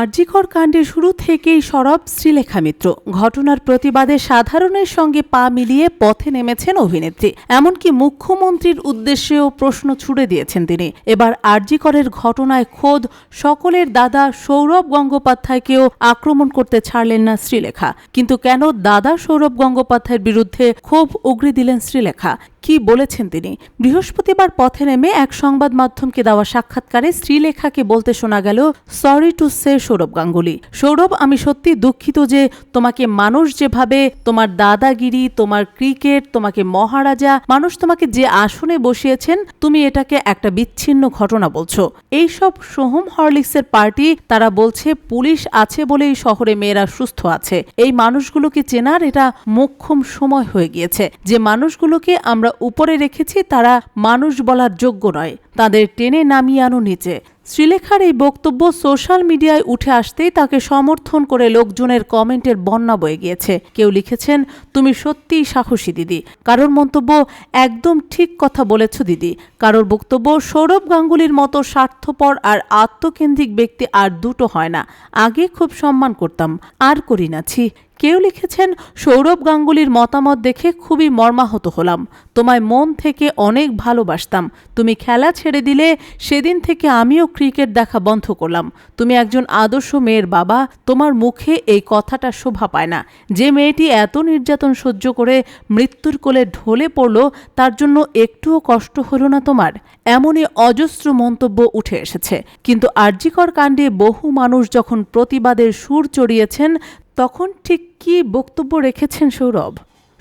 আরজিকর কাণ্ডে শুরু থেকেই সরব শ্রীলেখা মিত্র। ঘটনার প্রতিবাদে সাধারণের সঙ্গে পা মিলিয়ে পথে নেমেছেন অভিনেত্রী। এমনকি মুখ্যমন্ত্রীর উদ্দেশ্যেও প্রশ্ন ছুড়ে দিয়েছেন তিনি। এবার আরজিকরের ঘটনায় খোদ সকলের দাদা সৌরভ গঙ্গোপাধ্যায়কেও আক্রমণ করতে ছাড়লেন না শ্রীলেখা। কিন্তু কেন দাদা সৌরভ গঙ্গোপাধ্যায়ের বিরুদ্ধে ক্ষোভ উগরে দিলেন শ্রীলেখা? কি বলেছেন তিনি? বৃহস্পতিবার পথে নেমে এক সংবাদ মাধ্যমকে দেওয়া সাক্ষাৎকারে শ্রীলেখাকে বলতে শোনা গেল, sorry to say Sourav Ganguly. Sourav, আমি সত্যি দুঃখিত যে তোমাকে মানুষ যেভাবে তোমার দাদাগিরি, তোমার ক্রিকেট, তোমাকে মহারাজা, মানুষ তোমাকে যে আসনে বসিয়েছেন, তুমি এটাকে একটা বিচ্ছিন্ন ঘটনা বলছো। এইসব সোহম হরলিক্সের পার্টি, তারা বলছে পুলিশ আছে বলেই শহরে মেয়েরা সুস্থ আছে। এই মানুষগুলোকে চেনার এটা মোক্ষম সময় হয়ে গিয়েছে। যে মানুষগুলোকে আমরা উপরে রেখেছি, তারা মানুষ বলার যোগ্য নয়। তাদের টেনে নামিয়ে আনো নিচে। শ্রীলেখার এই বক্তব্য সোশ্যাল মিডিয়ায় উঠে আসতেই তাকে সমর্থন করে লোকজনের কমেন্টের বন্যা বয়ে গিয়েছে। কেউ লিখেছেন, তুমি সত্যিই সাহসী, দিদি। কারোর মন্তব্য একদম ঠিক কথা বলেছ, দিদি। কারোর বক্তব্য সৌরভ গাঙ্গুলির মতো স্বার্থপর আর আত্মকেন্দ্রিক ব্যক্তি আর দুটো হয় না। আগে খুব সম্মান করতাম। আর করি না, ছি। কেউ লিখেছেন, সৌরভ গাঙ্গুলির মতামত দেখে খুবই মর্মাহত হলাম। তোমায় মন থেকে অনেক ভালোবাসতাম। তুমি খেলা ছেড়ে দিলে সেদিন থেকে আমিও ক্রিকেট দেখা বন্ধ করলাম। তুমি একজন আদর্শ মেয়ের বাবা, তোমার মুখে এই কথাটা শোভা পায় না। যে মেয়েটি এত নির্যাতন সহ্য করে মৃত্যুর কোলে ঢলে পড়ল, তার জন্য একটুও কষ্ট হলো না তোমার? এমনই অজস্র মন্তব্য উঠে এসেছে। কিন্তু আরজিকর কাণ্ডে বহু মানুষ যখন প্রতিবাদের সুর চড়িয়েছেন তখন ঠিক কী বক্তব্য রেখেছেন সৌরভ?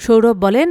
সৌরভ বলেন,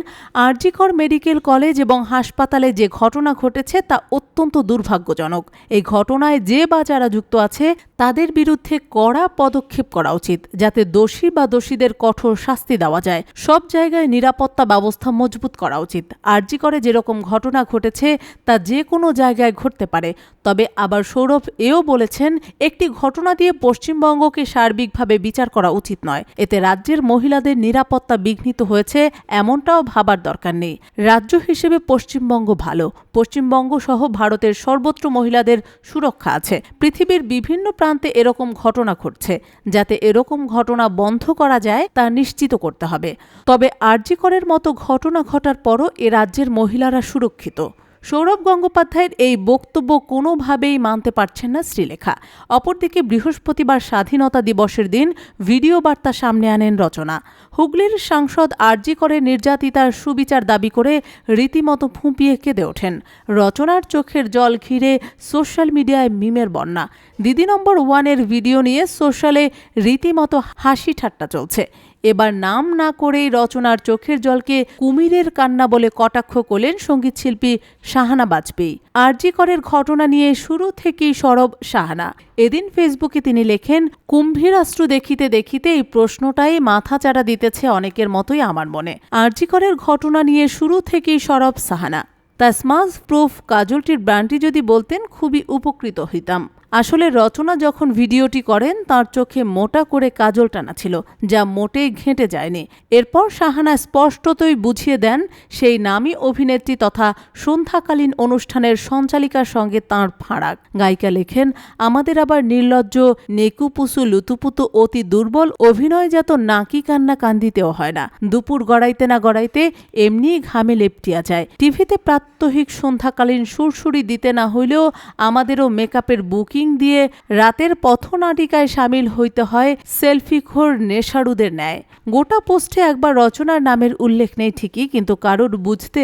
আরজিকর মেডিকেল কলেজ এবং হাসপাতালে যে ঘটনা ঘটেছে তা অত্যন্ত দুর্ভাগ্যজনক। এই ঘটনায় যে বা যারা যুক্ত আছে, তাদের বিরুদ্ধে কড়া পদক্ষেপ করা উচিত, যাতে দোষী বা দোষীদের কঠোর শাস্তি দেওয়া যায়। সব জায়গায় নিরাপত্তা ব্যবস্থা মজবুত করা উচিত। আরজিকরে যেরকম ঘটনা ঘটেছে, তা যে কোনো জায়গায় ঘটতে পারে। তবে আবার সৌরভ এও বলেছেন, একটি ঘটনা দিয়ে পশ্চিমবঙ্গকে সার্বিকভাবে বিচার করা উচিত নয়। এতে রাজ্যের মহিলাদের নিরাপত্তা বিঘ্নিত হয়েছে এমনটাও ভাবার দরকার নেই। রাজ্য হিসেবে পশ্চিমবঙ্গ ভালো। পশ্চিমবঙ্গ সহ ভারতের সর্বত্র মহিলাদের সুরক্ষা আছে। পৃথিবীর বিভিন্ন প্রান্তে এরকম ঘটনা ঘটছে। যাতে এরকম ঘটনা বন্ধ করা যায়, তা নিশ্চিত করতে হবে। তবে আরজিকরের মতো ঘটনা ঘটার পরও এ রাজ্যের মহিলারা সুরক্ষিত। সৌরভ গঙ্গোপাধ্যায়ের এই বক্তব্য কোনোভাবেই মানতে পারছেন না শ্রীলেখা। অপরদিকে বৃহস্পতিবার স্বাধীনতা দিবসের দিন ভিডিও বার্তা সামনে আনেন রচনা। হুগলির সাংসদ আরজি করে নির্যাতিতার সুবিচার দাবি করে রীতিমতো ফুঁপিয়ে কেঁদে ওঠেন। রচনার চোখের জল ঘিরে সোশ্যাল মিডিয়ায় মিমের বন্যা। দিদি নম্বর ওয়ানের ভিডিও নিয়ে সোশ্যালে রীতিমতো হাসি ঠাট্টা চলছে। এবার নাম না করেই রচনার চোখের জলকে কুমিরের কান্না বলে কটাক্ষ করলেন সঙ্গীতশিল্পী শাহানা বাজপেয়ী। আরজি করের ঘটনা নিয়ে শুরু থেকেই সরব শাহানা। এদিন ফেসবুকে তিনি লেখেন, কুম্ভীরাস্ত্র দেখিতে দেখিতে এই প্রশ্নটাই মাথাচাড়া দিতেছে অনেকের মতোই আমার মনে। আরজি করের ঘটনা নিয়ে শুরু থেকেই সরব সাহানা তা স্মাজ প্রুফ কাজলটির ব্র্যান্ডটি যদি বলতেন, খুবই উপকৃত হইতাম। আসলে রচনা যখন ভিডিওটি করেন, তার চোখে মোটা করে কাজল টানা ছিল, যা মোটেই ঘেঁটে যায়নি। এরপর শাহানা স্পষ্টতই বুঝিয়ে দেন, সেই নামী অভিনেত্রী তথা সন্ধ্যাকালীন অনুষ্ঠানের সঞ্চালিকার সঙ্গে তাঁর ফাঁড়াক গায়িকা লেখেন, আমাদের আবার নির্লজ্জ, নেকুপুসু, লুতুপুতু, অতি দুর্বল, অভিনয়জাত নাকি কান্না কান্দিতেও হয় না। দুপুর গড়াইতে না গড়াইতে এমনিই ঘামে লেপটিয়া যায়। টিভিতে প্রাত্যহিক সন্ধ্যাকালীন সুরসুরি দিতে না হইলেও আমাদেরও মেকআপের বুকিং বুকিং দিয়ে রাতের পথনাটিকায় সামিল হইতে হয় সেলফিখোর নেশারুদের ন্যায়। গোটা পোস্টে একবার রচনার নামের উল্লেখ নেই ঠিকই, কিন্তু কারোর বুঝতে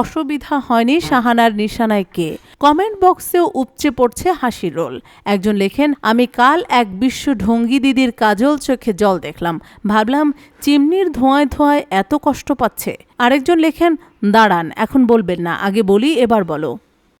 অসুবিধা হয়নি শাহানার নিশানায় কে। কমেন্ট বক্সেও উপচে পড়ছে হাসির রোল। একজন লেখেন, আমি কাল এক বিশ্ব ঢঙ্গি দিদির কাজল চোখে জল দেখলাম। ভাবলাম, চিমনির ধোঁয়ায় ধোঁয়ায় এত কষ্ট পাচ্ছে। আরেকজন লেখেন, দাঁড়ান, এখন বলবেন না, আগে বলি, এবার বলো।